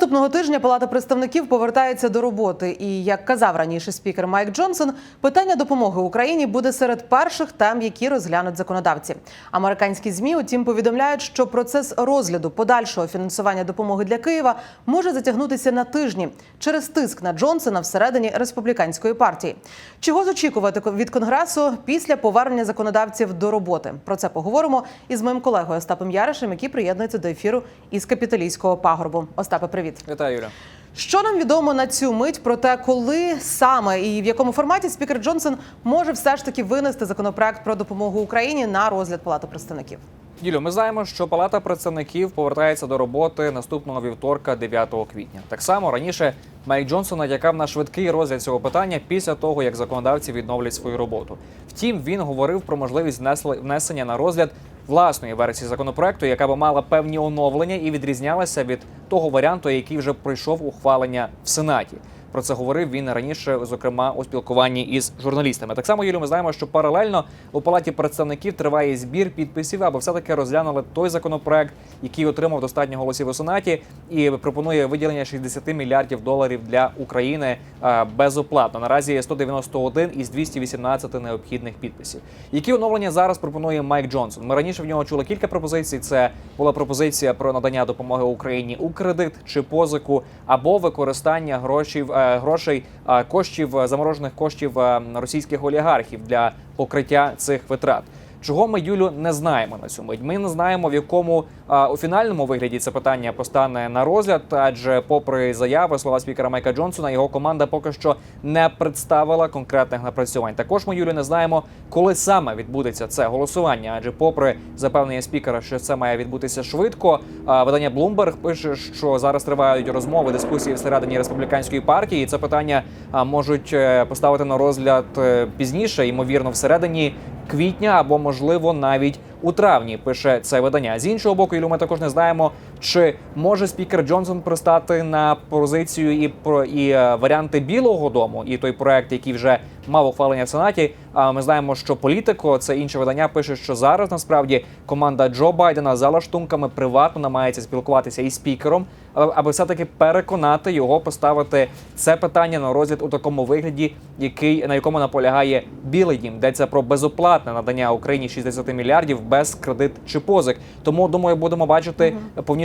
наступного тижня Палата представників повертається до роботи. І як казав раніше спікер Майк Джонсон, питання допомоги Україні буде серед перших тем, які розглянуть законодавці. Американські змі, утім, повідомляють, що процес розгляду подальшого фінансування допомоги для Києва може затягнутися на тижні через тиск на Джонсона всередині республіканської партії. Чого ж очікувати від конгресу після повернення законодавців до роботи? Про це поговоримо із моїм колегою Остапом Яришем, який приєднується до ефіру із капіталійського пагорбу. Остапе, привіт. Вітаю, Юля. Що нам відомо на цю мить про те, коли саме і в якому форматі спікер Джонсон може все ж таки винести законопроект про допомогу Україні на розгляд Палати представників? Юлю, ми знаємо, що Палата представників повертається до роботи наступного вівторка, 9 квітня. Так само раніше Майк Джонсон натякав на швидкий розгляд цього питання після того, як законодавці відновлять свою роботу. Втім, він говорив про можливість внесення на розгляд власної версії законопроекту, яка би мала певні оновлення і відрізнялася від того варіанту, який вже пройшов ухвалення в Сенаті. Про це говорив він раніше, зокрема у спілкуванні із журналістами. Так само Юлю, ми знаємо, що паралельно у палаті представників триває збір підписів, аби все таки розглянули той законопроект, який отримав достатньо голосів у сенаті, і пропонує виділення 60 мільярдів доларів для України е, безоплатно. Наразі 191 із 218 необхідних підписів. Які оновлення зараз пропонує Майк Джонсон? Ми раніше в нього чули кілька пропозицій. Це була пропозиція про надання допомоги Україні у кредит чи позику, або використання грошей, е, грошей е, коштів е, заморожених коштів е, російських олігархів для покриття цих витрат. Чого ми Юлю не знаємо на цю мить? Ми не знаємо в якому а, у фінальному вигляді це питання постане на розгляд. Адже, попри заяви слова спікера Майка Джонсона, його команда поки що не представила конкретних напрацювань. Також ми Юлю не знаємо, коли саме відбудеться це голосування. Адже, попри запевнення спікера, що це має відбутися швидко, а, видання Bloomberg пише, що зараз тривають розмови, дискусії всередині республіканської партії. І це питання а, можуть е, поставити на розгляд е, пізніше, ймовірно, всередині квітня або можливо навіть у травні. Пише це видання. З іншого боку, Ілю, ми також не знаємо, чи може спікер Джонсон пристати на позицію і про і е, варіанти Білого Дому, і той проект, який вже мав ухвалення в сенаті. А ми знаємо, що політико це інше видання пише, що зараз насправді команда Джо Байдена за лаштунками приватно намагається спілкуватися із спікером, аби аби все-таки переконати його поставити це питання на розгляд у такому вигляді, який на якому наполягає Білий Дім, йдеться про безоплатне надання Україні 60 мільярдів без кредит чи позик. Тому думаю, будемо бачити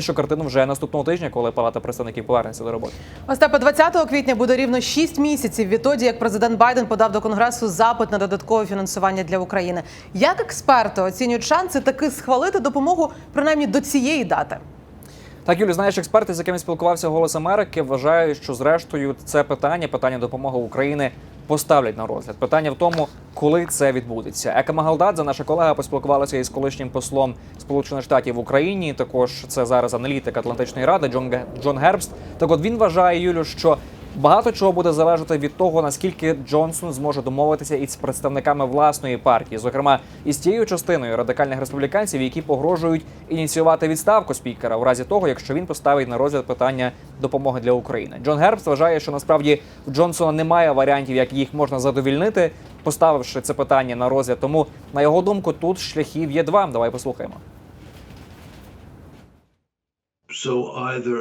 повнішу картину вже наступного тижня, коли Палата представників повернеться до роботи. Остапа 20 квітня буде рівно 6 місяців відтоді, як президент Байден подав до конгресу запит на додаткове фінансування для України. Як експерти оцінюють шанси таки схвалити допомогу принаймні до цієї дати? Так, Юлі, знаєш, експерти, з якими спілкувався Голос Америки, вважають, що зрештою це питання, питання допомоги України поставлять на розгляд. Питання в тому, коли це відбудеться. Ека Магалдадзе, наша колега, поспілкувалася із колишнім послом Сполучених Штатів в Україні. Також це зараз аналітик Атлантичної ради Джон Джон Гербст. Так, от він вважає Юлю, що Багато чого буде залежати від того, наскільки Джонсон зможе домовитися із представниками власної партії, зокрема із тією частиною радикальних республіканців, які погрожують ініціювати відставку спікера у разі того, якщо він поставить на розгляд питання допомоги для України. Джон Гербс вважає, що насправді в Джонсона немає варіантів, як їх можна задовільнити, поставивши це питання на розгляд. Тому на його думку, тут шляхів є два. Давай послухаємо. So either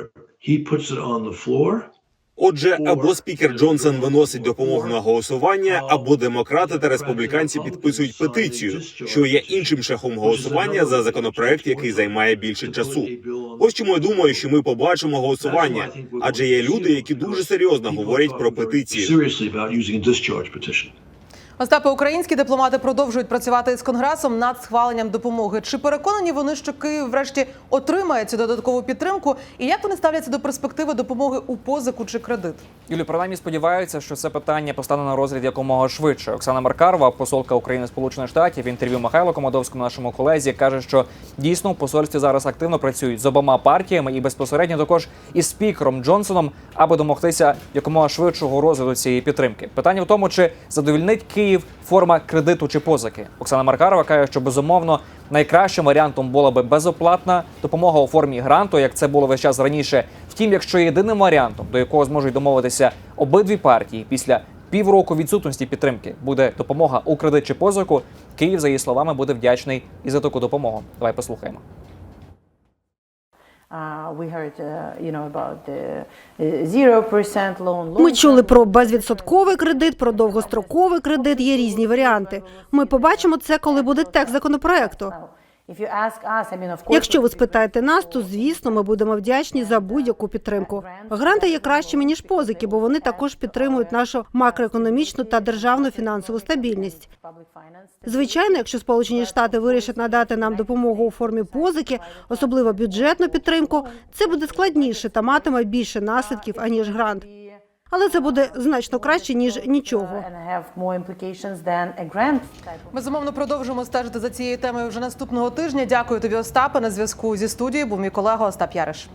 he puts it on the floor, Отже, або спікер Джонсон виносить допомогу на голосування, або демократи та республіканці підписують петицію, що є іншим шляхом голосування за законопроект, який займає більше часу. Ось чому я думаю, що ми побачимо голосування, адже є люди, які дуже серйозно говорять про петицію. Остапе, українські дипломати продовжують працювати з конгресом над схваленням допомоги. Чи переконані вони, що Київ врешті отримає цю додаткову підтримку? І як вони ставляться до перспективи допомоги у позику чи кредит? Юлі, принаймні сподіваються, що це питання постане на розгляд якомога швидше. Оксана Маркарова, посолка України Сполучених Штатів, в інтерв'ю Михайло Комадовському, нашому колезі, каже, що дійсно в посольстві зараз активно працюють з обома партіями і безпосередньо також із спікером Джонсоном, аби домогтися якомога швидшого розгляду цієї підтримки. Питання в тому, чи задовільнить Київ форма кредиту чи позики. Оксана Маркарова каже, що безумовно найкращим варіантом була би безоплатна допомога у формі гранту, як це було весь час раніше. Втім, якщо єдиним варіантом, до якого зможуть домовитися обидві партії після півроку відсутності підтримки, буде допомога у кредит чи позику, Київ, за її словами, буде вдячний і за таку допомогу. Давай послухаємо. Ми long-term чули про безвідсотковий кредит, про довгостроковий кредит. Є різні варіанти. Ми побачимо це, коли буде текст законопроекту. Якщо ви спитаєте нас, то звісно ми будемо вдячні за будь-яку підтримку. Гранти є кращими ніж позики, бо вони також підтримують нашу макроекономічну та державну фінансову стабільність. Звичайно, якщо Сполучені Штати вирішать надати нам допомогу у формі позики, особливо бюджетну підтримку, це буде складніше та матиме більше наслідків аніж грант. Але це буде значно краще ніж нічого. Безумовно, продовжимо стежити за цією темою вже наступного тижня. Дякую тобі, Остапе. На зв'язку зі студією був мій колега Остап Яриш.